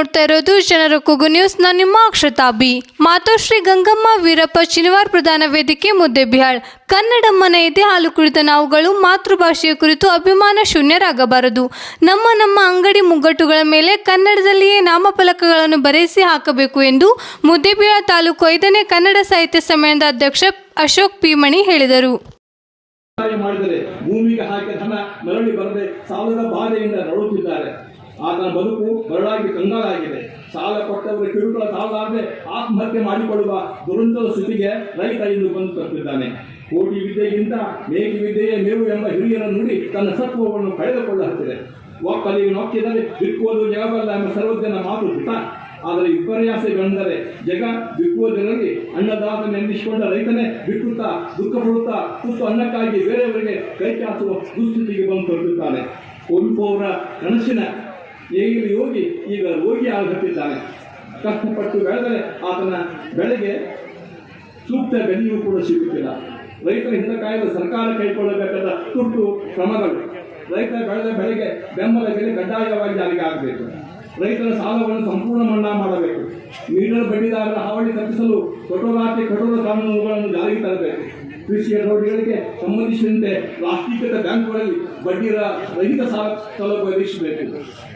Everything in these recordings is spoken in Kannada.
ನೋಡ್ತಾ ಇರೋದು ಜನರ ಕೂಗು ನ್ಯೂಸ್ ನಾನು ನಿಮ್ಮ ಅಕ್ಷತಾಬಿ ಮಾತೋಶ್ರೀ ಗಂಗಮ್ಮ ವೀರಪ್ಪ ಶನಿವಾರ ಪ್ರಧಾನ ವೇದಿಕೆ ಮುದ್ದೆಬಿಹಾಳ್ ಕನ್ನಡಮ್ಮನ ಇದೆ, ಹಾಲು ಕುಳಿತ ನಾವುಗಳು ಮಾತೃಭಾಷೆಯ ಕುರಿತು ಅಭಿಮಾನ ಶೂನ್ಯರಾಗಬಾರದು. ನಮ್ಮ ನಮ್ಮ ಅಂಗಡಿ ಮುಗ್ಗಟ್ಟುಗಳ ಮೇಲೆ ಕನ್ನಡದಲ್ಲಿಯೇ ನಾಮಫಲಕಗಳನ್ನು ಬರೆಸಿ ಹಾಕಬೇಕು ಎಂದು ಮುದ್ದೆಬಿಹಾಳ್ ತಾಲೂಕು ಐದನೇ ಕನ್ನಡ ಸಾಹಿತ್ಯ ಸಮ್ಮೇಳನದ ಅಧ್ಯಕ್ಷ ಅಶೋಕ್ ಪಿ ಮಣಿ ಹೇಳಿದರು ಮಾಡಿದರೆ ಭೂಮಿಗೆ ಹಾಕಿದ ಹಣ ಮರಳಿ ಬರದೆ ಸಾಲದ ಬಾಧೆಯಿಂದ ನಡುತ್ತಿದ್ದಾರೆ ಆತನ ಬದುಕು ಬರಡಾಗಿ ಕಂಗಾಲಾಗಿದೆ. ಸಾಲ ಕೊಟ್ಟವರ ಕಿರುಕುಳ ಸಾಲದಾರದೆ ಆತ್ಮಹತ್ಯೆ ಮಾಡಿಕೊಳ್ಳುವ ದುರಂತದ ಸ್ಥಿತಿಗೆ ರೈತ ಇಂದು ಬಂದು ತಪ್ಪಿದ್ದಾನೆ ಕೋಟಿ ವಿದ್ಯೆಗಿಂತ ಮೇಟಿ ವಿದ್ಯೆಯೇ ಮೇವು ಎಂಬ ಹಿರಿಯರ ನುಡಿ ತನ್ನ ಸತ್ವವನ್ನು ಕಳೆದುಕೊಳ್ಳುತ್ತಿದೆ. ಒಕ್ಕಲಿಗೆ ನೊಕ್ಕಿದರೆ ಬಿಕ್ಕುವುದು ಜಗಬಲ್ಲ ಎಂಬ ಸರ್ವಜ್ಞನ ಮಾತು ಹುಟ್ಟ ಆದರೆ ವಿಪರ್ಯಾಸಗಳೆಂದರೆ ಜಗ ಬಿಕ್ಕುವುದರಲ್ಲಿ ಅನ್ನದಾತ ನೆಂದಿಸಿಕೊಂಡ ರೈತನೇ ಬಿಕ್ಕುತ್ತಾ ದುಃಖ ಪಡುತ್ತಾ ತುತ್ತು ಅನ್ನಕ್ಕಾಗಿ ಬೇರೆಯವರಿಗೆ ಕೈ ಚಾಚುವ ದುಸ್ಥಿತಿಗೆ ಬಂದು ತಲುಪುತ್ತಾನೆ ಕುವೆಂಪು ಅವರ ಕನಸಿನ ಏಗಿನ ಯೋಗಿ ಈಗ ರೋಗಿ ಆಗುತ್ತಿದ್ದಾನೆ ಕಷ್ಟಪಟ್ಟು ಬೆಳೆದರೆ ಆತನ ಬೆಳೆಗೆ ಸೂಕ್ತ ಬೆಲೆಯೂ ಕೂಡ ಸಿಗುತ್ತಿಲ್ಲ. ರೈತರ ಹಿಂದೆ ಕಾಯಲು ಸರ್ಕಾರ ಕೈಗೊಳ್ಳಬೇಕಾದ ತುರ್ತು ಕ್ರಮಗಳು. ರೈತ ಬೆಳೆದ ಬೆಳೆಗೆ ಬೆಂಬಲ ಬೆಲೆ ಕಡ್ಡಾಯವಾಗಿ ಜಾರಿಗೆ ಆಗಬೇಕು. ರೈತರ ಸಾಲವನ್ನು ಸಂಪೂರ್ಣ ಮನ್ನಾ ಮಾಡಬೇಕು. ನೀಡಲು ಬಡ್ಡಿದಾರರ ಹಾವಳಿ ತಪ್ಪಿಸಲು ಕಠೋರಾತಿ, ಕಠೋರ ಕಾನೂನುಗಳನ್ನು ಜಾರಿಗೆ ತರಬೇಕು. ಕೃಷಿ ಚಟುವಟಿಕೆಗಳಿಗೆ ಸಂಬಂಧಿಸಿದಂತೆ ರಾಷ್ಟ್ರೀಕೃತ ಬ್ಯಾಂಕ್ಗಳಲ್ಲಿ ಬಡ್ಡಿಯ ರಹಿತ ಸಾಲ ಸೌಲಭ್ಯ ಒದಗಿಸಬೇಕು.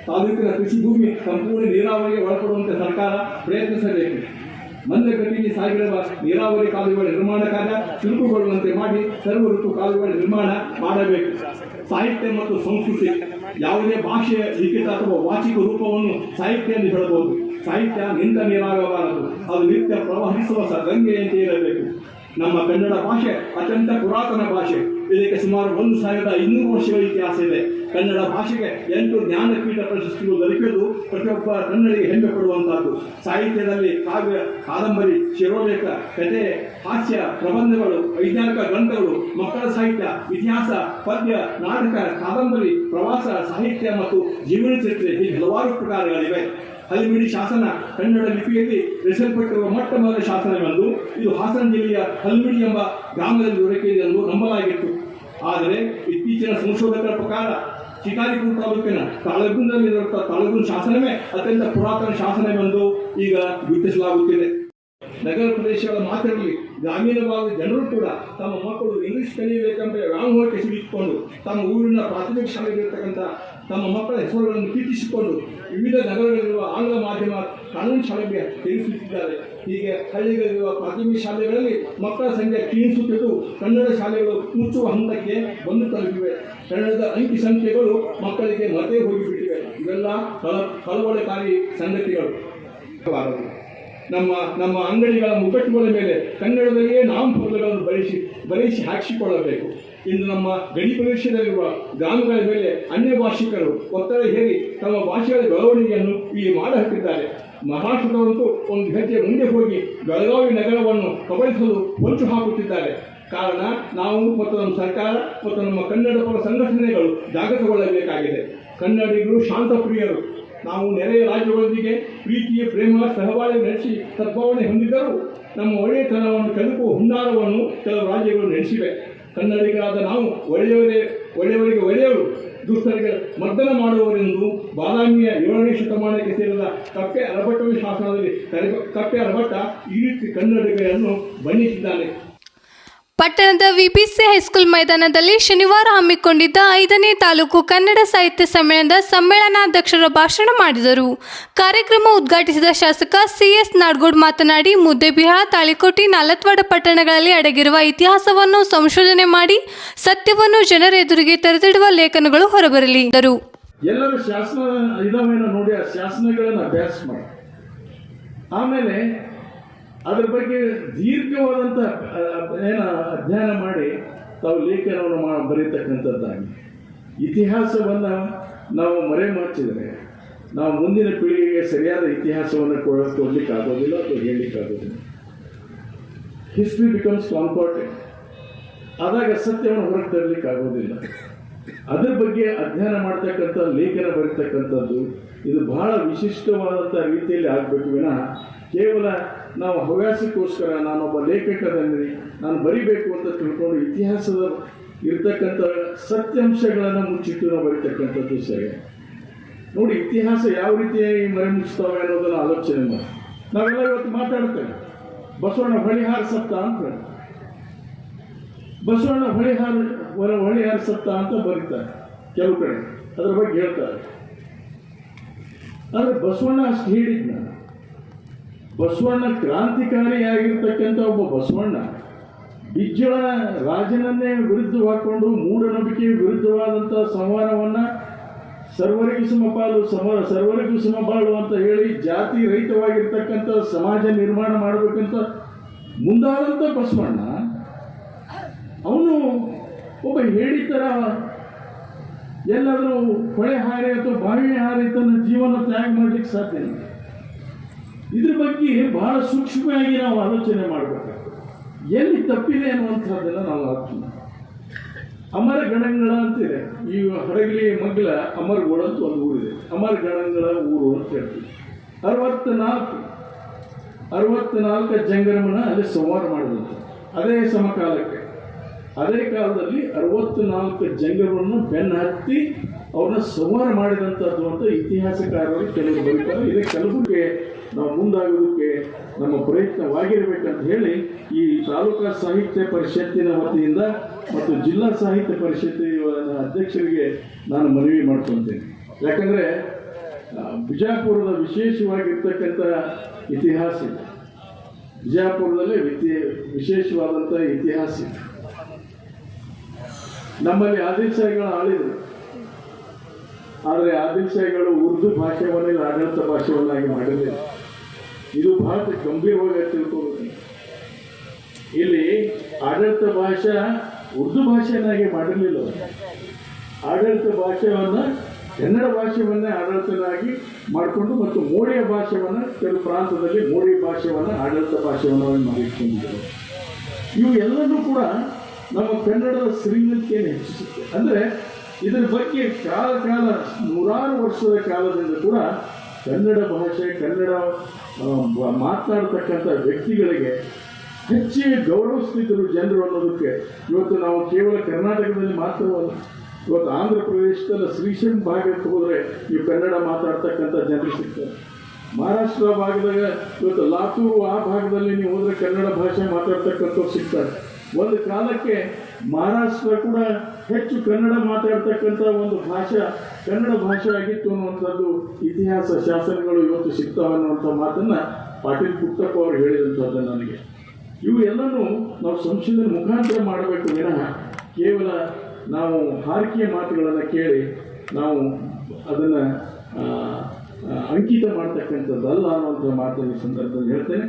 ತಾಲೂಕಿನ ಕೃಷಿ ಭೂಮಿ ಸಂಪೂರ್ಣ ನೀರಾವರಿಗೆ ಒಳಪಡುವಂತೆ ಸರ್ಕಾರ ಪ್ರಯತ್ನಿಸಬೇಕು. ಮಂದಗತಿಯಲ್ಲಿ ಸಾಗಿರುವ ನೀರಾವರಿ ಕಾಲುವೆಗಳ ನಿರ್ಮಾಣ ಕಾರ್ಯ ಚುರುಕುಗೊಳ್ಳುವಂತೆ ಮಾಡಿ ಸರ್ವ ಋತು ಕಾಲುವೆಗಳ ನಿರ್ಮಾಣ ಮಾಡಬೇಕು. ಸಾಹಿತ್ಯ ಮತ್ತು ಸಂಸ್ಕೃತಿ ಯಾವುದೇ ಭಾಷೆಯ ಲಿಖಿತ ಅಥವಾ ವಾಚಿಕ ರೂಪವನ್ನು ಸಾಹಿತ್ಯ ಎಂದು ಹೇಳಬಹುದು. ಸಾಹಿತ್ಯ ನಿಂದ ನೀರಾಗಬಾರದು. ಅದು ನಿತ್ಯ ಪ್ರವಹಿಸುವ ಗಂಗೆಯಂತೆ ಇರಬೇಕು. ನಮ್ಮ ಕನ್ನಡ ಭಾಷೆ ಅತ್ಯಂತ ಪುರಾತನ ಭಾಷೆ. ಇದಕ್ಕೆ ಸುಮಾರು ಒಂದು ಸಾವಿರದ ಇನ್ನೂರು ವರ್ಷಗಳ ಇತಿಹಾಸ ಇದೆ. ಕನ್ನಡ ಭಾಷೆಗೆ ಎಂಟು ಜ್ಞಾನಪೀಠ ಪ್ರಶಸ್ತಿಗಳು ದೊರಕಿದ್ದು ಪ್ರತಿಯೊಬ್ಬ ಕನ್ನಡಿಗೆ ಹೆಮ್ಮೆ ಪಡುವಂತಹದ್ದು ಸಾಹಿತ್ಯದಲ್ಲಿ ಕಾವ್ಯ, ಕಾದಂಬರಿ, ಶಿರೋಲೇಖ, ಕಥೆ, ಹಾಸ್ಯ, ಪ್ರಬಂಧಗಳು, ವೈಜ್ಞಾನಿಕ ಗ್ರಂಥಗಳು, ಮಕ್ಕಳ ಸಾಹಿತ್ಯ, ಇತಿಹಾಸ, ಪದ್ಯ, ನಾಟಕ, ಕಾದಂಬರಿ, ಪ್ರವಾಸ, ಸಾಹಿತ್ಯ ಮತ್ತು ಜೀವನ ಚರಿತ್ರೆ ಹೀಗೆ ಹಲವಾರು ಪ್ರಕಾರಗಳಿವೆ. ಹಲಿಮಿಡಿ ಶಾಸನ ಕನ್ನಡ ಲಿಪಿಯಲ್ಲಿ ರಚಿಸಲ್ಪಟ್ಟಿರುವ ಮೊಟ್ಟ ಮೊದಲ ಶಾಸನವೆಂದು ಇದು ಹಾಸನ ಜಿಲ್ಲೆಯ ಹಲ್ಮಿಡಿ ಎಂಬ ಗ್ರಾಮದಲ್ಲಿ ದೊರಕಿದೆ ಎಂದು ನಂಬಲಾಗಿತ್ತು. ಆದರೆ ಇತ್ತೀಚಿನ ಸಂಶೋಧಕರ ಪ್ರಕಾರ ಶಿಕಾರಿಪುರ ತಾಲೂಕಿನ ತಾಳಗುಂದಲ್ಲಿರುವ ತಾಳಗುಂದ ಶಾಸನವೇ ಅತ್ಯಂತ ಪುರಾತನ ಶಾಸನವೆಂದು ಈಗ ಗುರುತಿಸಲಾಗುತ್ತಿದೆ. ನಗರ ಪ್ರದೇಶಗಳ ಮಾತ್ರದಲ್ಲಿ ಗ್ರಾಮೀಣ ಭಾಗದ ಜನರು ಕೂಡ ತಮ್ಮ ಮಕ್ಕಳು ಇಂಗ್ಲಿಷ್ ಕಲಿಯಬೇಕೆಂಬ ವ್ಯಾಮೋಹಕ್ಕೆ ಸಿಲುಕಿಕೊಂಡು ತಮ್ಮ ಊರಿನ ಪ್ರಾಥಮಿಕ ಶಾಲೆಗಳಿರ್ತಕ್ಕಂಥ ತಮ್ಮ ಮಕ್ಕಳ ಹೆಸರುಗಳನ್ನು ಕೀರ್ತಿಸಿಕೊಂಡು ವಿವಿಧ ನಗರಗಳಲ್ಲಿರುವ ಆಂಗ್ಲ ಮಾಧ್ಯಮ ಕಾನೂನು ಶಾಲೆಗೆ ತಿಳಿಸುತ್ತಿದ್ದಾರೆ ಹೀಗೆ ಹಳ್ಳಿಗಳಲ್ಲಿರುವ ಪ್ರಾಥಮಿಕ ಶಾಲೆಗಳಲ್ಲಿ ಮಕ್ಕಳ ಸಂಖ್ಯೆ ಕ್ಷೀಣಿಸುತ್ತಿದ್ದು, ಕನ್ನಡ ಶಾಲೆಗಳು ಮುಚ್ಚುವ ಹಂತಕ್ಕೆ ಬಂದು ತಲುಪಿವೆ. ಕನ್ನಡದ ಅಂಕಿ ಸಂಖ್ಯೆಗಳು ಮಕ್ಕಳಿಗೆ ಮತೆ ಹೋಗಿಬಿಟ್ಟಿವೆ. ಇವೆಲ್ಲ ಕಳ ಕಳವಳಕಾರಿ ಸಂಗತಿಗಳು. ನಮ್ಮ ನಮ್ಮ ಅಂಗಡಿಗಳ ಮುಖಟ್ಟುಗಳ ಮೇಲೆ ಕನ್ನಡದಲ್ಲಿಯೇ ನಾಮಪತ್ರಗಳನ್ನು ಬರೆಸಿ ಬರೆಸಿ ಹಾಕಿಸಿಕೊಳ್ಳಬೇಕು. ಇಂದು ನಮ್ಮ ಗಡಿ ಪ್ರದೇಶದಲ್ಲಿರುವ ಗ್ರಾಮಗಳ ಮೇಲೆ ಅನ್ಯ ಭಾಷಿಕರು ಒತ್ತಡ ಹೇರಿ ತಮ್ಮ ಭಾಷೆಗಳ ಬೆಳವಣಿಗೆಯನ್ನು ಇಲ್ಲಿ ಮಾಡಹತ್ತಿದ್ದಾರೆ ಮಹಾರಾಷ್ಟ್ರದವರಂತೂ ಒಂದು ಹೆಜ್ಜೆ ಮುಂದೆ ಹೋಗಿ ಬೆಳಗಾವಿ ನಗರವನ್ನು ಕಬಳಿಸಲು ಹೊಂಚು ಹಾಕುತ್ತಿದ್ದಾರೆ. ಕಾರಣ ನಾವು ಮತ್ತು ನಮ್ಮ ಸರ್ಕಾರ ಮತ್ತು ನಮ್ಮ ಕನ್ನಡ ಪರ ಸಂಘಟನೆಗಳು ಜಾಗೃತಗೊಳ್ಳಬೇಕಾಗಿದೆ. ಕನ್ನಡಿಗರು ಶಾಂತಪ್ರಿಯರು. ನಾವು ನೆರೆಯ ರಾಜ್ಯಗಳೊಂದಿಗೆ ಪ್ರೀತಿಯ ಪ್ರೇಮ ಸಹಬಾಳ್ವೆ ನಡೆಸಿ ಸದ್ಭಾವನೆ ಹೊಂದಿದ್ದರೂ ನಮ್ಮ ಒಳ್ಳೆಯತನವನ್ನು ಕೆದಕುವ ಹುನ್ನಾರವನ್ನು ಕೆಲವು ರಾಜ್ಯಗಳು ನಡೆಸಿವೆ. ಕನ್ನಡಿಗರಾದ ನಾವು ಒಳ್ಳೆಯವರೇ, ಒಳ್ಳೆಯವರಿಗೆ ಒಳ್ಳೆಯವರು, ದುಷ್ಟರಿಗೆ ಮರ್ದನ ಮಾಡುವವರೆಂದು ಬಾದಾಮಿಯ ಏಳನೇ ಶತಮಾನಕ್ಕೆ ಸೇರಿದ ಕಪ್ಪೆ ಅರಭಟ್ಟನ ಶಾಸನದಲ್ಲಿ ಕರೆ- ಕಪ್ಪೆ ಅರಭಟ್ಟ ಈ ರೀತಿ ಕನ್ನಡಿಗರನ್ನು ಬಣ್ಣಿಸಿದ್ದಾನೆ. ಪಟ್ಟಣದ ವಿಬಿಸಿ ಹೈಸ್ಕೂಲ್ ಮೈದಾನದಲ್ಲಿ ಶನಿವಾರ ಹಮ್ಮಿಕೊಂಡಿದ್ದ ಐದನೇ ತಾಲೂಕು ಕನ್ನಡ ಸಾಹಿತ್ಯ ಸಮ್ಮೇಳನದ ಸಮ್ಮೇಳನಾಧ್ಯಕ್ಷರ ಭಾಷಣ ಮಾಡಿದರು. ಕಾರ್ಯಕ್ರಮ ಉದ್ಘಾಟಿಸಿದ ಶಾಸಕ ಸಿಎಸ್ ನಾಡ್ಗೋಡ್ ಮಾತನಾಡಿ ಮುದ್ದೆಬಿಹಾಳ ತಾಳಿಕೋಟಿ, ನಾಲತ್ವಾಡ ಪಟ್ಟಣಗಳಲ್ಲಿ ಅಡಗಿರುವ ಇತಿಹಾಸವನ್ನು ಸಂಶೋಧನೆ ಮಾಡಿ, ಸತ್ಯವನ್ನು ಜನರ ಎದುರಿಗೆ ತೆರೆದಿಡುವ ಲೇಖನಗಳು ಹೊರಬರಲಿ ಎಂದರು. ಎಲ್ಲರೂ ಶಾಸನ ನೋಡಿ ಆ ಶಾಸನಗಳನ್ನು ಅಭ್ಯಾಸ ಆಮೇಲೆ ಅದ್ರ ಬಗ್ಗೆ ದೀರ್ಘವಾದಂಥ ಏನ ಅಧ್ಯಯನ ಮಾಡಿ ತಾವು ಲೇಖನವನ್ನು ಮಾ, ಬರೀತಕ್ಕಂಥದ್ದಾಗಿ. ಇತಿಹಾಸವನ್ನು ನಾವು ಮರೆ ಮಾಚಿದರೆ ನಾವು ಮುಂದಿನ ಪೀಳಿಗೆಗೆ ಸರಿಯಾದ ಇತಿಹಾಸವನ್ನು ಕೊಡಲಿಕ್ಕೆ ಆಗೋದಿಲ್ಲ ಅಥವಾ ಹೇಳಲಿಕ್ಕೆ ಆಗೋದಿಲ್ಲ ಹಿಸ್ಟ್ರಿ ಬಿಕಮ್ಸ್ ಕಾಂಪಾರ್ಟೆಂಟ್ ಆದಾಗ ಸತ್ಯವನ್ನು ಹೊರಗೆ ತರಲಿಕ್ಕೆ ಆಗೋದಿಲ್ಲ ಅದ್ರ ಬಗ್ಗೆ ಅಧ್ಯಯನ ಮಾಡ್ತಕ್ಕಂಥ, ಲೇಖನ ಬರೀತಕ್ಕಂಥದ್ದು, ಇದು ಬಹಳ ವಿಶಿಷ್ಟವಾದಂಥ ರೀತಿಯಲ್ಲಿ ಆಗಬೇಕು. ವಿನಃ ಕೇವಲ ನಾವು ಹವ್ಯಾಸಕ್ಕೋಸ್ಕರ ನಾನೊಬ್ಬ ಲೇಖಕದಲ್ಲಿ ನಾನು ಬರಿಬೇಕು ಅಂತ ತಿಳ್ಕೊಂಡು ಇತಿಹಾಸದ ಇರ್ತಕ್ಕಂಥ ಸತ್ಯಾಂಶಗಳನ್ನು ಮುಚ್ಚಿಟ್ಟು ನಾವು ಬರೀತಕ್ಕಂಥದ್ದು ಸರಿ. ನೋಡಿ, ಇತಿಹಾಸ ಯಾವ ರೀತಿಯಾಗಿ ಮರೆ ಮುಚ್ಚುತ್ತವೆ ಅನ್ನೋದನ್ನು ಆಲೋಚನೆ ಮಾಡಿ. ನಾವೆಲ್ಲ ಇವತ್ತು ಮಾತಾಡ್ತೇವೆ. ಬಸವಣ್ಣ ಹೊಳಿಹಾರ ಸತ್ತ ಅಂತ ಬಸವಣ್ಣ ಹೊಳಿಹಾರ ಹೊರ ಹೊಳಿಹಾರ ಸತ್ತ ಅಂತ ಬರೀತಾರೆ ಕೆಲವು ಕಡೆ. ಅದ್ರ ಬಗ್ಗೆ ಹೇಳ್ತಾರೆ. ಆದರೆ ಬಸವಣ್ಣ ಅಷ್ಟು ಹೇಳಿದ್ನ ಬಸವಣ್ಣ ಕ್ರಾಂತಿಕಾರಿಯಾಗಿರ್ತಕ್ಕಂಥ ಒಬ್ಬ ಬಸವಣ್ಣ, ಬಿಜ್ಜಳ ರಾಜನನ್ನೇ ವಿರುದ್ಧ ಹಾಕೊಂಡು ಮೂಢನಂಬಿಕೆ ವಿರುದ್ಧವಾದಂಥ ಸಂಹಾರವನ್ನ ಸರ್ವರಿಗೂ ಸಮಪಾಲು ಸಮ, ಸರ್ವರಿಗೂ ಸಮಬಾಳು ಅಂತ ಹೇಳಿ ಜಾತಿ ರಹಿತವಾಗಿರ್ತಕ್ಕಂಥ ಸಮಾಜ ನಿರ್ಮಾಣ ಮಾಡಬೇಕಂತ ಮುಂದಾದಂಥ ಬಸವಣ್ಣ, ಅವನು ಒಬ್ಬ ಹೇಳಿತರ ಎಲ್ಲಾದರೂ ಹೊಳೆ ಹಾರಿ ಅಥವಾ ಬಾವಿ ಹಾರಿ ತನ್ನ ಜೀವನ ತ್ಯಾಗ ಮಾಡ್ಲಿಕ್ಕೆ ಸಾಧ್ಯ ಇಲ್ಲ. ಇದ್ರ ಬಗ್ಗೆ ಬಹಳ ಸೂಕ್ಷ್ಮವಾಗಿ ನಾವು ಆಲೋಚನೆ ಮಾಡಬೇಕಾಗ್ತದೆ. ಎಲ್ಲಿ ತಪ್ಪಿದೆ ಅನ್ನುವಂಥದ್ದೆಲ್ಲ ನಾವು ಆಗ್ತೀವಿ ಅಮರ ಗಣಗಳ ಅಂತಿದೆ. ಈ ಹಡಗಲಿ ಮಗ್ಲ ಅಮರ್ಗೋಳ ಅಂತ ಒಂದು ಊರಿದೆ. ಅಮರ ಗಣಗಳ ಊರು ಅಂತ ಹೇಳ್ತೀವಿ. ಅರವತ್ನಾಲ್ಕು ಅರವತ್ನಾಲ್ಕು ಜಂಗರಮನ ಅಲ್ಲಿ ಸಂವಾರ ಮಾಡಿದಂಥ ಅದೇ ಸಮಕಾಲಕ್ಕೆ. ಅದೇ ಕಾಲದಲ್ಲಿ ಅರವತ್ನಾಲ್ಕು ಜಂಗರವನ್ನು ಬೆನ್ನ ಹತ್ತಿ ಅವ್ರನ್ನ ಸಂಹಾರ ಮಾಡಿದಂಥದ್ದು ಅಂತ ಇತಿಹಾಸಕಾರರು ಕೆಲವರು ಬರೀತಾರೆ ಇದಕ್ಕೆ ಕಲಬುರಗಿ ನಾವು ಮುಂದಾಗೋದಕ್ಕೆ ನಮ್ಮ ಪ್ರಯತ್ನವಾಗಿರಬೇಕಂತ ಹೇಳಿ ಈ ತಾಲೂಕಾ ಸಾಹಿತ್ಯ ಪರಿಷತ್ತಿನ ವತಿಯಿಂದ ಮತ್ತು ಜಿಲ್ಲಾ ಸಾಹಿತ್ಯ ಪರಿಷತ್ತಿನ ಅಧ್ಯಕ್ಷರಿಗೆ ನಾನು ಮನವಿ ಮಾಡ್ಕೊತೇನೆ. ಯಾಕಂದರೆ ಬಿಜಾಪುರದ ವಿಶೇಷವಾಗಿರ್ತಕ್ಕಂಥ ಇತಿಹಾಸ ಇದೆ. ಬಿಜಾಪುರದಲ್ಲಿ ವಿತಿ, ವಿಶೇಷವಾದಂಥ ಇತಿಹಾಸ ಇದೆ. ನಮ್ಮಲ್ಲಿ ಆಳಿದ್ರು ಆಳಿದರು ಆದರೆ ಆದಿಲ್ ಶಾಹಿಗಳು ಉರ್ದು ಭಾಷೆಯನ್ನೇ ಆಡಳಿತ ಭಾಷೆಯನ್ನಾಗಿ ಮಾಡಲಿಲ್ಲ ಇದು ಬಹಳ ಗಂಭೀರವಾಗಿ ತಿಳ್ಕೋಬೇಕು ಇಲ್ಲಿ ಆಡಳಿತ ಭಾಷೆ ಉರ್ದು ಭಾಷೆಯನ್ನಾಗಿ ಮಾಡಿರಲಿಲ್ಲ. ಆಡಳಿತ ಭಾಷೆಯನ್ನು ಕನ್ನಡ ಭಾಷೆಯನ್ನೇ ಆಡಳಿತನಾಗಿ ಮಾಡಿಕೊಂಡು ಮತ್ತು ಮೋಡಿಯ ಭಾಷೆಯನ್ನು ಕೆಲವು ಪ್ರಾಂತದಲ್ಲಿ ಮೋಡಿ ಭಾಷೆಯನ್ನ ಆಡಳಿತ ಭಾಷೆಯನ್ನು ಮಾಡಿಕೊಂಡಿದ್ದರು ಇವು ಎಲ್ಲವೂ ಕೂಡ ನಮ್ಮ ಕನ್ನಡದ ಶ್ರೀಮಂತಿಯನ್ನು ಹೆಚ್ಚಿಸುತ್ತೆ. ಅಂದರೆ ಇದರ ಬಗ್ಗೆ ಕಾಲ ಕಾಲ, ನೂರಾರು ವರ್ಷದ ಕಾಲದಿಂದ ಕೂಡ ಕನ್ನಡ ಭಾಷೆ, ಕನ್ನಡ ಮಾತನಾಡತಕ್ಕಂಥ ವ್ಯಕ್ತಿಗಳಿಗೆ ಹೆಚ್ಚಿಗೆ ಗೌರವಿಸ್ತಿದ್ದರು ಜನರು ಅನ್ನೋದಕ್ಕೆ ಇವತ್ತು ನಾವು ಕೇವಲ ಕರ್ನಾಟಕದಲ್ಲಿ ಮಾತ್ರವಲ್ಲ, ಇವತ್ತು ಆಂಧ್ರ ಪ್ರದೇಶದಲ್ಲಿ ಶ್ರೀಶೈಲ ಭಾಗಕ್ಕೆ ಹೋದರೆ ನೀವು ಕನ್ನಡ ಮಾತಾಡ್ತಕ್ಕಂಥ ಜನರು ಸಿಗ್ತಾರೆ. ಮಹಾರಾಷ್ಟ್ರ ಭಾಗದಾಗ ಇವತ್ತು ಲಾತೂರು ಆ ಭಾಗದಲ್ಲಿ ನೀವು ಹೋದರೆ ಕನ್ನಡ ಭಾಷೆ ಮಾತಾಡ್ತಕ್ಕಂಥವ್ರು ಸಿಗ್ತಾರೆ. ಒಂದು ಕಾಲಕ್ಕೆ ಮಹಾರಾಷ್ಟ್ರ ಕೂಡ ಹೆಚ್ಚು ಕನ್ನಡ ಮಾತಾಡ್ತಕ್ಕಂಥ ಒಂದು ಭಾಷೆ, ಕನ್ನಡ ಭಾಷೆ ಆಗಿತ್ತು ಅನ್ನುವಂಥದ್ದು ಇತಿಹಾಸ ಶಾಸನಗಳು ಇವತ್ತು ಸಿಗ್ತಾವೆ ಅನ್ನುವಂಥ ಮಾತನ್ನ ಪಾಟೀಲ್ ಪುಟ್ಟಪ್ಪ ಅವರು ಹೇಳಿದಂಥದ್ದು ನನಗೆ. ಇವು ನಾವು ಸಂಶೋಧನೆ ಮುಖಾಂತರ ಮಾಡಬೇಕು ವಿನಃ. ಕೇವಲ ನಾವು ಹಾರಿಕೆಯ ಮಾತುಗಳನ್ನು ಕೇಳಿ ನಾವು ಅದನ್ನು ಅಂಕಿತ ಮಾಡ್ತಕ್ಕಂಥದ್ದಲ್ಲ ಅನ್ನುವಂಥ ಮಾತನ್ನು ಸಂದರ್ಭದಲ್ಲಿ ಹೇಳ್ತೇನೆ.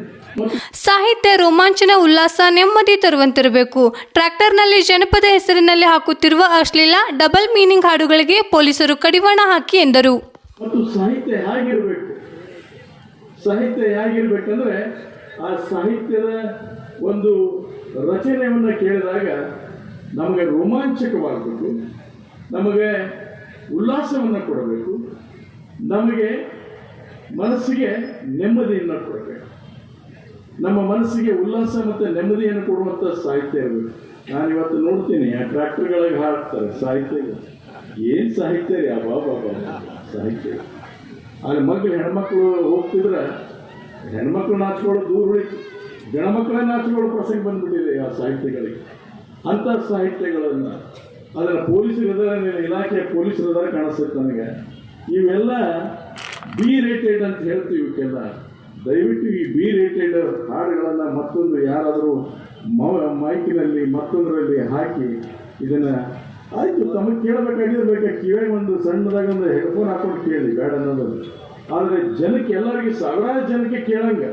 ಸಾಹಿತ್ಯ ರೋಮಾಂಚನ ಉಲ್ಲಾಸ ನೆಮ್ಮದಿ ತರುವಂತಿರಬೇಕು. ಟ್ರ್ಯಾಕ್ಟರ್ನಲ್ಲಿ ಜನಪದ ಹೆಸರಿನಲ್ಲಿ ಹಾಕುತ್ತಿರುವ ಅಶ್ಲೀಲ ಡಬಲ್ ಮೀನಿಂಗ್ ಹಾಡುಗಳಿಗೆ ಪೊಲೀಸರು ಕಡಿವಾಣ ಹಾಕಿ ಎಂದರು. ಮತ್ತು ಸಾಹಿತ್ಯ ಹೇಗಿರಬೇಕು? ಸಾಹಿತ್ಯ ಹೇಗಿರ್ಬೇಕಂದ್ರೆ ಆ ಸಾಹಿತ್ಯದ ಒಂದು ರಚನೆಯನ್ನು ಕೇಳಿದಾಗ ನಮಗೆ ರೋಮಾಂಚಕವಾಗಬೇಕು ನಮಗೆ ಉಲ್ಲಾಸವನ್ನು ಕೊಡಬೇಕು ನಮಗೆ ಮನಸ್ಸಿಗೆ ನೆಮ್ಮದಿಯನ್ನು ಕೊಡಬೇಕು. ನಮ್ಮ ಮನಸ್ಸಿಗೆ ಉಲ್ಲಾಸ ಮತ್ತು ನೆಮ್ಮದಿಯನ್ನು ಕೊಡುವಂಥ ಸಾಹಿತ್ಯ ಇರಬೇಕು ನಾನು ಇವತ್ತು ನೋಡ್ತೀನಿ, ಆ ಟ್ರ್ಯಾಕ್ಟರ್ಗಳಿಗೆ ಹಾಕ್ತಾರೆ ಸಾಹಿತ್ಯ ಏನು ಸಾಹಿತ್ಯ ರೀ? ಅಬ್ಬಾ ಬಾಬಾ ಸಾಹಿತ್ಯ. ಅಲ್ಲಿ ಮಗ್ಳು ಹೆಣ್ಮಕ್ಳು ಹೋಗ್ತಿದ್ರೆ ಹೆಣ್ಮಕ್ಳು ನಾಚ್ಕೊಳ್ಳೋ ದೂರ ಉಳಿತು ಗಣಮಕ್ಕಳೇ ನಾಚ್ಕೊಳ್ಳೋ ಪ್ರಸಂಗ ಬಂದ್ಬಿಟ್ಟಿದೆ ಆ ಸಾಹಿತ್ಯಗಳಿಗೆ. ಅಂಥ ಸಾಹಿತ್ಯಗಳನ್ನು. ಅದರ ಪೊಲೀಸರಿದ್ದಾರೆ ಇಲಾಖೆಯ ಪೊಲೀಸರಿದ್ದಾರೆ ಕಾಣಿಸ್ತೈತೆ ನನಗೆ. ಇವೆಲ್ಲ ಬಿ ರೇಟೆಡ್ ಅಂತ ಹೇಳ್ತೀವಿ ಇವಕ್ಕೆಲ್ಲ ದಯವಿಟ್ಟು ಈ ಬಿ ರೇಟೆಡ್ ಹಾಡುಗಳನ್ನು ಮತ್ತೊಂದು ಯಾರಾದರೂ ಮೈಕಿನಲ್ಲಿ ಮತ್ತೊಂದರಲ್ಲಿ ಹಾಕಿ ಇದನ್ನು ಆಯಿತು, ತಮಗೆ ಬೇಕಾ? ಕಿವಿಗೆ ಒಂದು ಸಣ್ಣದಾಗ ಒಂದು ಹೆಡ್ಫೋನ್ ಹಾಕೊಂಡು ಕೇಳಿ, ಬೇಡ ಅನ್ನೋದು. ಆದರೆ ಜನಕ್ಕೆ ಎಲ್ಲರಿಗೆ ಸಾವಿರಾರು ಜನಕ್ಕೆ ಕೇಳಂಗ.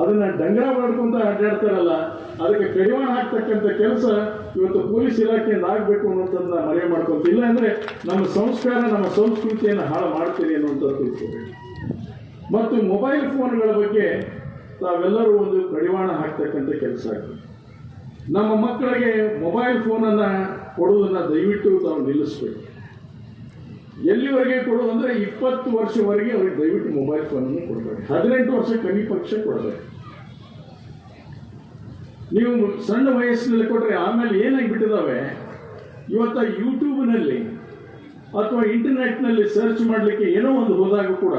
ಅದನ್ನು ಡಂಗರ ಮಾಡ್ಕೊಂತ ಅಡ್ಡಾಡ್ತಾರಲ್ಲ ಅದಕ್ಕೆ ಕಡಿವಾಣ ಹಾಕ್ತಕ್ಕಂಥ ಕೆಲಸ ಇವತ್ತು ಪೊಲೀಸ್ ಇಲಾಖೆಯಿಂದ ಆಗಬೇಕು ಅನ್ನೋದನ್ನ ಮರೆ ಮಾಡ್ಕೊಂತ ಇಲ್ಲ ಅಂದರೆ ನಮ್ಮ ಸಂಸ್ಕಾರ, ನಮ್ಮ ಸಂಸ್ಕೃತಿಯನ್ನು ಹಾಳು ಮಾಡ್ತೀರಿ ಅನ್ನುವಂಥದ್ದು ತಿಳ್ಕೊಬೇಕು ಮತ್ತು ಮೊಬೈಲ್ ಫೋನ್ಗಳ ಬಗ್ಗೆ ತಾವೆಲ್ಲರೂ ಒಂದು ಕಡಿವಾಣ ಹಾಕ್ತಕ್ಕಂಥ ಕೆಲಸ ಆಗ್ತದೆ ನಮ್ಮ ಮಕ್ಕಳಿಗೆ ಮೊಬೈಲ್ ಫೋನನ್ನು ಕೊಡುವುದನ್ನು ದಯವಿಟ್ಟು ತಾವು ನಿಲ್ಲಿಸ್ಬೇಕು. ಎಲ್ಲಿವರೆಗೆ ಕೊಡೋದು ಅಂದರೆ ಇಪ್ಪತ್ತು ವರ್ಷವರೆಗೆ ಅವ್ರಿಗೆ ದಯವಿಟ್ಟು ಮೊಬೈಲ್ ಫೋನನ್ನು ಕೊಡಬೇಕು. ಹದಿನೆಂಟು ವರ್ಷ ಕನಿಪಕ್ಷ ಪಕ್ಷ ಕೊಡಬೇಕು. ನೀವು ಸಣ್ಣ ವಯಸ್ಸಿನಲ್ಲಿ ಕೊಟ್ಟರೆ ಆಮೇಲೆ ಏನಾಗಿ ಬಿಟ್ಟಿದ್ದಾವೆ ಇವತ್ತ ಯೂಟ್ಯೂಬ್ನಲ್ಲಿ ಅಥವಾ ಇಂಟರ್ನೆಟ್ನಲ್ಲಿ ಸರ್ಚ್ ಮಾಡಲಿಕ್ಕೆ ಏನೋ ಒಂದು ಹೋದಾಗ ಕೂಡ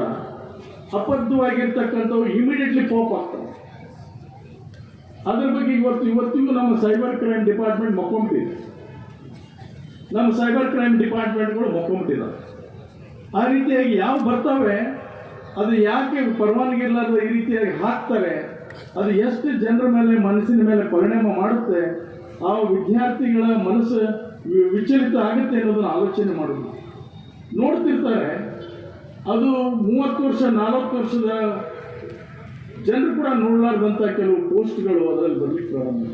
ಅಪದ್ಧವಾಗಿರ್ತಕ್ಕಂಥವು ಇಮಿಡಿಯೇಟ್ಲಿ ಪೋಪ್ ಆಗ್ತವೆ ಅದ್ರ ಬಗ್ಗೆ ಇವತ್ತು, ಇವತ್ತಿಗೂ ನಮ್ಮ ಸೈಬರ್ ಕ್ರೈಮ್ ಡಿಪಾರ್ಟ್ಮೆಂಟ್ ಮಕ್ಕೊಂಬಿಟ್ಟಿದೆ. ನಮ್ಮ ಸೈಬರ್ ಕ್ರೈಮ್ ಡಿಪಾರ್ಟ್ಮೆಂಟ್ಗಳು ಮಕ್ಕೊಂಬಿಟ್ಟಿದ್ದಾರೆ ಆ ರೀತಿಯಾಗಿ ಯಾವ ಬರ್ತವೆ, ಅದು ಯಾಕೆ ಪರವಾನಗಿ ಇಲ್ಲದ ಈ ರೀತಿಯಾಗಿ ಹಾಕ್ತಾರೆ ಅದು ಎಷ್ಟು ಜನರ ಮೇಲೆ, ಮನಸ್ಸಿನ ಮೇಲೆ ಪರಿಣಾಮ ಮಾಡುತ್ತೆ, ಆ ವಿದ್ಯಾರ್ಥಿಗಳ ಮನಸ್ಸು ವಿಚಲಿತ ಆಗುತ್ತೆ ಅನ್ನೋದನ್ನ ಆಲೋಚನೆ ಮಾಡೋದು. ನೋಡ್ತಿರ್ತಾರೆ, ಅದು ಮೂವತ್ತು ವರ್ಷ, ನಲವತ್ತು ವರ್ಷದ ಜನರು ಕೂಡ ನೋಡಲಾರ್ದಂಥ ಕೆಲವು ಪೋಸ್ಟ್ಗಳು ಅದರಲ್ಲಿ ಬರಲಿಕ್ಕೆ ಪ್ರಾರಂಭ.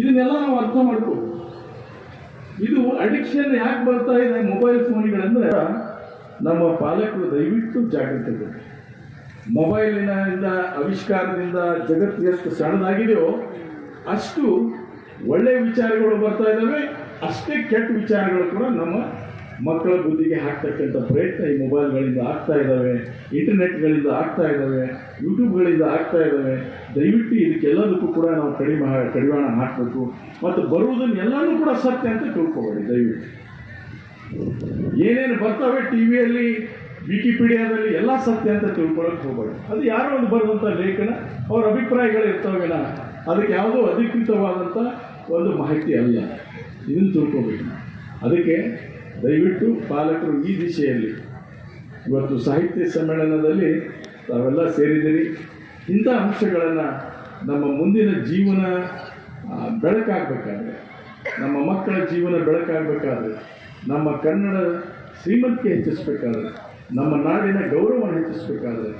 ಇದನ್ನೆಲ್ಲ ನಾವು ಅರ್ಥ ಮಾಡ್ಕೋಬೇಕು. ಇದು ಅಡಿಕ್ಷನ್ ಯಾಕೆ ಬರ್ತಾ ಇದೆ ಮೊಬೈಲ್ ಫೋನ್ಗಳಂದ್ರೆ ನಮ್ಮ ಪಾಲಕರು ದಯವಿಟ್ಟು ಜಾಗೃತಿ ಬೇಕು ಮೊಬೈಲಿನ ಇಂದ ಆವಿಷ್ಕಾರದಿಂದ ಜಗತ್ತು ಎಷ್ಟು ಸಣ್ಣದಾಗಿದೆಯೋ ಅಷ್ಟು ಒಳ್ಳೆಯ ವಿಚಾರಗಳು ಬರ್ತಾ ಇದ್ದಾವೆ. ಅಷ್ಟೇ ಕೆಟ್ಟ ವಿಚಾರಗಳು ಕೂಡ ನಮ್ಮ ಮಕ್ಕಳ ಬುದ್ಧಿಗೆ ಹಾಕ್ತಕ್ಕಂಥ ಪ್ರಯತ್ನ ಈ ಮೊಬೈಲ್ಗಳಿಂದ ಆಗ್ತಾ ಇದ್ದಾವೆ. ಇಂಟರ್ನೆಟ್ಗಳಿಂದ ಆಗ್ತಾ ಇದ್ದಾವೆ. ಯೂಟ್ಯೂಬ್ಗಳಿಂದ ಆಗ್ತಾ ಇದ್ದಾವೆ. ದಯವಿಟ್ಟು ಇದಕ್ಕೆಲ್ಲದಕ್ಕೂ ಕೂಡ ನಾವು ಕಡಿಮೆ ಕಡಿವಾಣ ಹಾಕಬೇಕು. ಮತ್ತು ಬರುವುದನ್ನೆಲ್ಲನೂ ಕೂಡ ಸತ್ಯ ಅಂತ ತಿಳ್ಕೊಬೇಡಿ, ದಯವಿಟ್ಟು. ಏನೇನು ಬರ್ತವೆ ಟಿ ವಿಯಲ್ಲಿ ವಿಕಿಪೀಡಿಯಾದಲ್ಲಿ ಎಲ್ಲ ಸತ್ಯ ಅಂತ ತಿಳ್ಕೊಳಕ್ಕೆ ಹೋಗಬೇಡಿ. ಅದು ಯಾರೋ ಒಂದು ಬರೆದಂಥ ಲೇಖನ, ಅವ್ರ ಅಭಿಪ್ರಾಯಗಳು ಇರ್ತವೇನ ಅದಕ್ಕೆ ಯಾವುದೋ ಅಧಿಕೃತವಾದಂಥ ಒಂದು ಮಾಹಿತಿ ಅಲ್ಲ. ಇದನ್ನು ತಿಳ್ಕೊಬೇಕು. ಅದಕ್ಕೆ ದಯವಿಟ್ಟು ಪಾಲಕರು ಈ ದಿಶೆಯಲ್ಲಿ, ಇವತ್ತು ಸಾಹಿತ್ಯ ಸಮ್ಮೇಳನದಲ್ಲಿ ತಾವೆಲ್ಲ ಸೇರಿದ್ದೀರಿ. ಇಂಥ ಅಂಶಗಳನ್ನು ನಮ್ಮ ಮುಂದಿನ ಜೀವನ ಬೆಳಕಾಗಬೇಕಾದ್ರೆ, ನಮ್ಮ ಮಕ್ಕಳ ಜೀವನ ಬೆಳಕಾಗಬೇಕಾದ್ರೆ, ನಮ್ಮ ಕನ್ನಡ ಶ್ರೀಮಂತಿಕೆ ಹೆಚ್ಚಿಸಬೇಕಾದ್ರೆ ನಮ್ಮ ನಾಡಿನ ಗೌರವವನ್ನು ಹೆಚ್ಚಿಸಬೇಕಾದ್ರೆ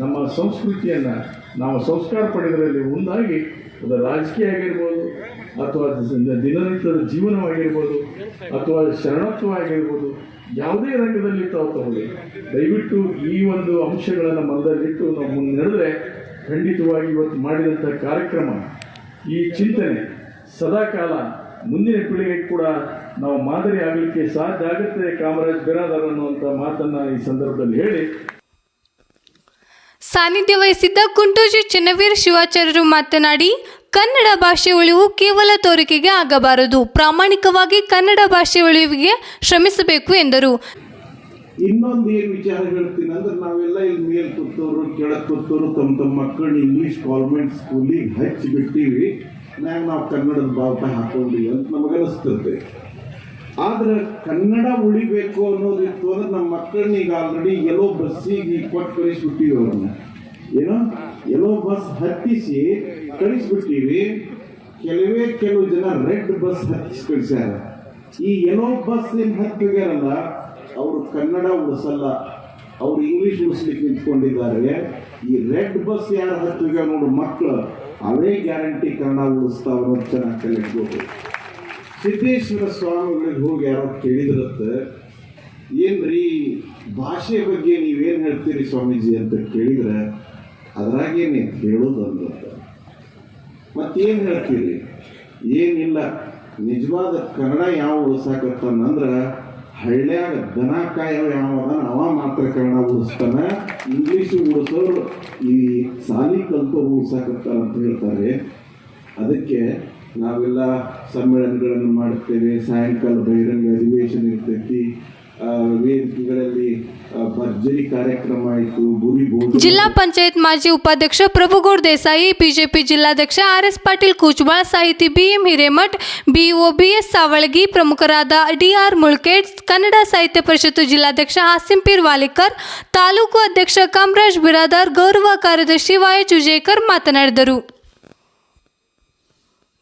ನಮ್ಮ ಸಂಸ್ಕೃತಿಯನ್ನು ನಾವು ಸಂಸ್ಕಾರ ಪಡೆದರಲ್ಲಿ ಒಂದಾಗಿ ಅದು ರಾಜಕೀಯ ಆಗಿರ್ಬೋದು ಅಥವಾ ದಿನನಿತ್ಯದ ಜೀವನವಾಗಿರ್ಬೋದು ಅಥವಾ ಶರಣತ್ವ ಆಗಿರ್ಬೋದು ಯಾವುದೇ ರಂಗದಲ್ಲಿ ತಾವು ತಗೊಳ್ಳಿ. ದಯವಿಟ್ಟು ಈ ಒಂದು ಅಂಶಗಳನ್ನು ಮನದಲ್ಲಿಟ್ಟು ನಾವು ಮುಂದೆ ನಡೆದ್ರೆ ಖಂಡಿತವಾಗಿ ಇವತ್ತು ಮಾಡಿದಂಥ ಕಾರ್ಯಕ್ರಮ, ಈ ಚಿಂತನೆ ಸದಾಕಾಲ ಮುಂದಿನ ಪೀಳಿಗೆಗೆ ಕೂಡ ನಾವು ಮಾದರಿ ಆಗಲಿಕ್ಕೆ ಸಾಧ್ಯ ಆಗುತ್ತೆ ಕಾಮರಾಜ್ ಬಿರಾದರ್ ಅನ್ನುವಂತ ಮಾತನ್ನ ಈ ಸಂದರ್ಭದಲ್ಲಿ ಹೇಳಿ. ಸಾನ್ನಿಧ್ಯ ವಹಿಸಿದ್ದ ಕುಂಟೂಜಿ ಚನ್ನವೀರ್ ಶಿವಾಚಾರ್ಯರು ಮಾತನಾಡಿ ಕನ್ನಡ ಭಾಷೆ ಉಳಿವು ಕೇವಲ ತೋರಿಕೆಗೆ ಆಗಬಾರದು. ಪ್ರಾಮಾಣಿಕವಾಗಿ ಕನ್ನಡ ಭಾಷೆ ಉಳಿವಿಗೆ ಶ್ರಮಿಸಬೇಕು ಎಂದರು. ಇನ್ನೊಂದು ಏನು ವಿಚಾರ ಹೇಳ್ತೀನಿ ಅಂದ್ರೆ ನಾವೆಲ್ಲ ಇಲ್ಲಿ ಮೇಲ್ ಕೂತವರು ಕೆಳ ಕೂತವರು ತಮ್ಮ ತಮ್ಮ ಮಕ್ಕಳನ್ನ ಇಂಗ್ಲಿಷ್ ಕಾನ್ವೆಂಟ್ ಸ್ಕೂಲಿಗೆ ಹಚ್ಚಿ ಬಿಟ್ಟಿವಿ ನಾವು ಕನ್ನಡದ ಬಾವುಟ ಹಾಕೊಂಡಿವಿ ಅಂತ ನಮಗನಿಸ್ತದೆ ಆದ್ರೆ ಕನ್ನಡ ಉಳಿಬೇಕು ಅನ್ನೋದಿತ್ತು ಅಂದ್ರೆ ನಮ್ಮ ಮಕ್ಕಳನ್ನ ಈಗ ಆಲ್ರೆಡಿ ಎಲ್ಲೋ ಬಸ್ಸಿಗೆ ಕೊಟ್ಟು ಕಳಿಸ್ಬಿಟ್ಟಿವಿ ಅವ್ರನ್ನ ಏನೋ? ಎಲ್ಲೋ ಬಸ್ ಹತ್ತಿಸಿ ಕಳಿಸ್ಬಿಟ್ಟಿವಿ. ಕೆಲವೇ ಕೆಲವು ಜನ ರೆಡ್ ಬಸ್ ಹತ್ತಿಸಿ ಕಳಿಸ್ಯಾರ. ಈ ಎಲ್ಲೋ ಬಸ್ ಏನ್ ಹತ್ತಿಗಾರಲ್ಲ ಅವರು ಕನ್ನಡ ಉಳಿಸಲ್ಲ. ಅವ್ರು ಇಂಗ್ಲಿಷ್ ಉಳಿಸ್ಲಿಕ್ಕೆ ನಿಂತ್ಕೊಂಡಿದ್ದಾರೆ. ಈ ರೆಡ್ ಬಸ್ ಯಾರು ಹತ್ತಿಗ ನೋಡು ಮಕ್ಕಳು ಅವೇ ಗ್ಯಾರಂಟಿ ಕನ್ನಡ ಉಳಿಸ್ತಾವ್ರು ಚೆನ್ನಾಗಿ ಕಲಿಸ್ಬೋದು ಸಿದ್ದೇಶ್ವರ ಸ್ವಾಮಿಗಳಿಗೆ ಹೋಗಿ ಯಾರೋ ಕೇಳಿದ್ರತ್ತ ಏನ್ರಿ ಭಾಷೆ ಬಗ್ಗೆ ನೀವೇನು ಹೇಳ್ತೀರಿ ಸ್ವಾಮೀಜಿ ಅಂತ ಕೇಳಿದ್ರೆ, ಅದ್ರಾಗೇನೆ ಹೇಳೋದು ಅಂದ್ರತ್ತ ಮತ್ತೇನು ಹೇಳ್ತೀರಿ? ಏನಿಲ್ಲ, ನಿಜವಾದ ಕನ್ನಡ ಯಾವ ಉಳಿಸಾಕತ್ತಂದ್ರೆ ಹಳ್ಳ್ಯಾಗ ದನ ಕಾಯೋ ಯಾವ ಅವ ಮಾತ್ರ ಕನ್ನಡ ಉಳಿಸ್ತಾನ, ಇಂಗ್ಲೀಷ್ ಉಳಿಸೋರು ಈ ಸಾಲಿ ಕಲ್ತು ಉಳಿಸಾಕತ್ತಾರ ಅಂತ ಹೇಳ್ತಾರೆ. ಅದಕ್ಕೆ ನಾವೆಲ್ಲ ಸಮ್ಮೇಳನಗಳನ್ನು ಮಾಡುತ್ತೇವೆ. ಸಾಯಂಕಾಲ ಬಹಿರಂಗ ಅಧಿವೇಶನ ಇರ್ತೈತಿ. ಜಿಲ್ಲಾ ಪಂಚಾಯತ್ ಮಾಜಿ ಉಪಾಧ್ಯಕ್ಷ ಪ್ರಭುಗೌಡ ದೇಸಾಯಿ, ಬಿಜೆಪಿ ಜಿಲ್ಲಾಧ್ಯಕ್ಷ ಆರ್ ಎಸ್ ಪಾಟೀಲ್ ಕೂಚಬಾಳ ಸಾಹಿತಿ B M Hiremath B O B S Savalagi ಪ್ರಮುಖರಾದ ಡಿಆರ್ ಮುಳ್ಕೇಡ್ ಕನ್ನಡ ಸಾಹಿತ್ಯ ಪರಿಷತ್ತು ಜಿಲ್ಲಾಧ್ಯಕ್ಷ ಹಾಸಿಂ ಪೀರ್ ವಾಲಿಕರ್, ತಾಲೂಕು ಅಧ್ಯಕ್ಷ ಕಾಮರಾಜ್ ಬಿರಾದಾರ್, ಗೌರವ ಕಾರ್ಯದರ್ಶಿ ವಾಯ ಚುಜೇಕರ್ ಮಾತನಾಡಿದರು.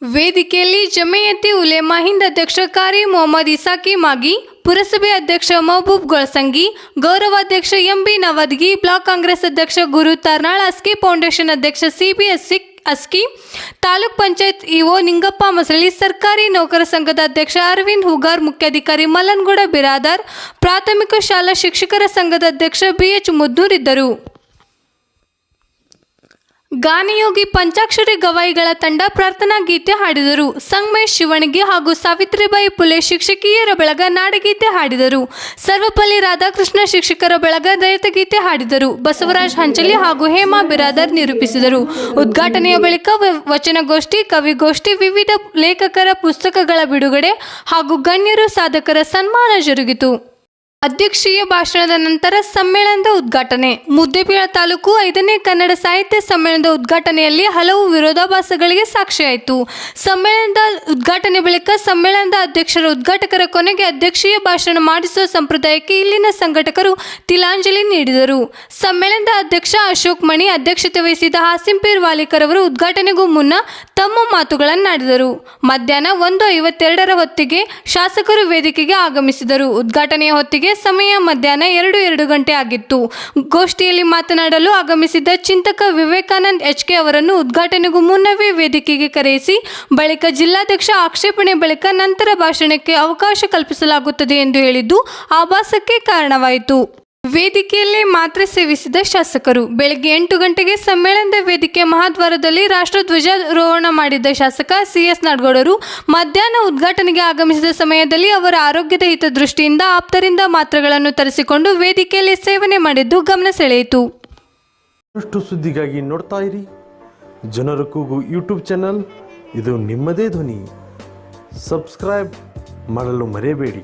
ವೇದಿಕೆಯಲ್ಲಿ ಜಮಿಯತಿ ಉಲೇಮಾ ಹಿಂದ್ ಅಧ್ಯಕ್ಷ ಕಾರಿ ಮೊಹಮ್ಮದ್ ಇಸಾಕಿ ಮಾಗಿ ಪುರಸಭೆ ಅಧ್ಯಕ್ಷ ಮಹಬೂಬ್ ಗೊಳಸಂಗಿ ಗೌರವಾಧ್ಯಕ್ಷ ಎಂಬಿ ನವದ್ಗಿ ಬ್ಲಾಕ್ ಕಾಂಗ್ರೆಸ್ ಅಧ್ಯಕ್ಷ ಗುರು ತರ್ನಾಳ್ ಅಸ್ಕಿ ಫೌಂಡೇಶನ್ ಅಧ್ಯಕ್ಷ ಸಿಬಿ ಅಸ್ಸಿ ಅಸ್ಕಿ ತಾಲೂಕ್ ಪಂಚಾಯತ್ ಇಒ ನಿಂಗಪ್ಪ ಮಸಳಿ ಸರ್ಕಾರಿ ನೌಕರ ಸಂಘದ ಅಧ್ಯಕ್ಷ ಅರವಿಂದ್ ಹುಗಾರ್ ಮುಖ್ಯಾಧಿಕಾರಿ ಮಲ್ಲನಗೌಡ ಬಿರಾದಾರ್ ಪ್ರಾಥಮಿಕ ಶಾಲಾ ಶಿಕ್ಷಕರ ಸಂಘದ ಅಧ್ಯಕ್ಷ ಬಿಎಚ್ ಮುದ್ದೂರ್ ಇದ್ದರು ಗಾನಯೋಗಿ ಪಂಚಾಕ್ಷರಿ ಗವಾಯಿಗಳ ತಂಡ ಪ್ರಾರ್ಥನಾ ಗೀತೆ ಹಾಡಿದರು. ಸಂಗಮೇಶ್ ಶಿವಣಗಿ ಹಾಗೂ ಸಾವಿತ್ರಿಬಾಯಿ ಪುಲೆ ಶಿಕ್ಷಕಿಯರ ಬಳಗ ನಾಡಗೀತೆ ಹಾಡಿದರು. ಸರ್ವಪಲ್ಲಿ ರಾಧಾಕೃಷ್ಣ ಶಿಕ್ಷಕರ ಬಳಗ ದಯತಗೀತೆ ಹಾಡಿದರು. ಬಸವರಾಜ್ ಹಂಚಲಿ ಹಾಗೂ ಹೇಮಾ ಬಿರಾದರ್ ನಿರೂಪಿಸಿದರು. ಉದ್ಘಾಟನೆಯ ಬಳಿಕ ವಚನಗೋಷ್ಠಿ, ಕವಿಗೋಷ್ಠಿ, ವಿವಿಧ ಲೇಖಕರ ಪುಸ್ತಕಗಳ ಬಿಡುಗಡೆ ಹಾಗೂ ಗಣ್ಯರು, ಸಾಧಕರ ಸನ್ಮಾನ ಜರುಗಿತು. ಅಧ್ಯಕ್ಷೀಯ ಭಾಷಣದ ನಂತರ ಸಮ್ಮೇಳನದ ಉದ್ಘಾಟನೆ. ಮುದ್ದೇಬಿಹಾಳ ತಾಲೂಕು ಐದನೇ ಕನ್ನಡ ಸಾಹಿತ್ಯ ಸಮ್ಮೇಳನದ ಉದ್ಘಾಟನೆಯಲ್ಲಿ ಹಲವು ವಿರೋಧಾಭಾಸಗಳಿಗೆ ಸಾಕ್ಷಿಯಾಯಿತು. ಸಮ್ಮೇಳನದ ಉದ್ಘಾಟನೆ ಬಳಿಕ ಸಮ್ಮೇಳನದ ಅಧ್ಯಕ್ಷರ ಉದ್ಘಾಟಕರ ಕೊನೆಗೆ ಅಧ್ಯಕ್ಷೀಯ ಭಾಷಣ ಮಾಡಿಸುವ ಸಂಪ್ರದಾಯಕ್ಕೆ ಇಲ್ಲಿನ ಸಂಘಟಕರು ತಿಲಾಂಜಲಿ ನೀಡಿದರು. ಸಮ್ಮೇಳನದ ಅಧ್ಯಕ್ಷ ಅಶೋಕ್ ಮಣಿ ಅಧ್ಯಕ್ಷತೆ ವಹಿಸಿದ ಹಾಸಿಂಪೀರ್ ವಾಲಿಕರ್ ಅವರು ಉದ್ಘಾಟನೆಗೂ ಮುನ್ನ ತಮ್ಮ ಮಾತುಗಳನ್ನಾಡಿದರು ಮಧ್ಯಾಹ್ನ ಒಂದು ಐವತ್ತೆರಡರ ಹೊತ್ತಿಗೆ ಶಾಸಕರು ವೇದಿಕೆಗೆ ಆಗಮಿಸಿದರು. ಉದ್ಘಾಟನೆಯ ಹೊತ್ತಿಗೆ ಸಮಯ ಮಧ್ಯಾಹ್ನ ಎರಡು ಎರಡು ಗಂಟೆ ಆಗಿತ್ತು. ಗೋಷ್ಠಿಯಲ್ಲಿ ಮಾತನಾಡಲು ಆಗಮಿಸಿದ್ದ ಚಿಂತಕ ವಿವೇಕಾನಂದ್ ಎಚ್ ಕೆ ಅವರನ್ನು ಉದ್ಘಾಟನೆಗೂ ಮುನ್ನವೇ ವೇದಿಕೆಗೆ ಕರೆಯಿಸಿ ಬಳಿಕ ಜಿಲ್ಲಾಧ್ಯಕ್ಷ ಆಕ್ಷೇಪಣೆ ಬಳಿಕ ನಂತರ ಭಾಷಣಕ್ಕೆ ಅವಕಾಶ ಕಲ್ಪಿಸಲಾಗುತ್ತದೆ ಎಂದು ಹೇಳಿದ್ದು, ಆಭಾಸಕ್ಕೆ ಕಾರಣವಾಯಿತು. ವೇದಿಕೆಯಲ್ಲೇ ಮಾತ್ರ ಸೇವಿಸಿದ ಶಾಸಕರು. ಬೆಳಗ್ಗೆ ಎಂಟು ಗಂಟೆಗೆ ಸಮ್ಮೇಳನದ ವೇದಿಕೆ ಮಹಾದ್ವಾರದಲ್ಲಿ ರಾಷ್ಟ್ರಧ್ವಜಾರೋಹಣ ಮಾಡಿದ್ದ ಶಾಸಕ ಸಿಎಸ್ ನಾಡಗೌಡರು ಮಧ್ಯಾಹ್ನ ಉದ್ಘಾಟನೆಗೆ ಆಗಮಿಸಿದ ಸಮಯದಲ್ಲಿ ಅವರ ಆರೋಗ್ಯದ ಹಿತದೃಷ್ಟಿಯಿಂದ ಆಪ್ತರಿಂದ ಮಾತ್ರೆಗಳನ್ನು ತರಿಸಿಕೊಂಡು ವೇದಿಕೆಯಲ್ಲಿ ಸೇವನೆ ಮಾಡಿದ್ದು ಗಮನ ಸೆಳೆಯಿತು. ಸುದ್ದಿಗಾಗಿ ನೋಡ್ತಾ ಇರಿ. ಜನರ ಕೂಗು ಯೂಟ್ಯೂಬ್ ಚಾನಲ್. ಇದು ನಿಮ್ಮದೇ ಧ್ವನಿ. ಸಬ್ಸ್ಕ್ರೈಬ್ ಮಾಡಲು ಮರೆಯಬೇಡಿ.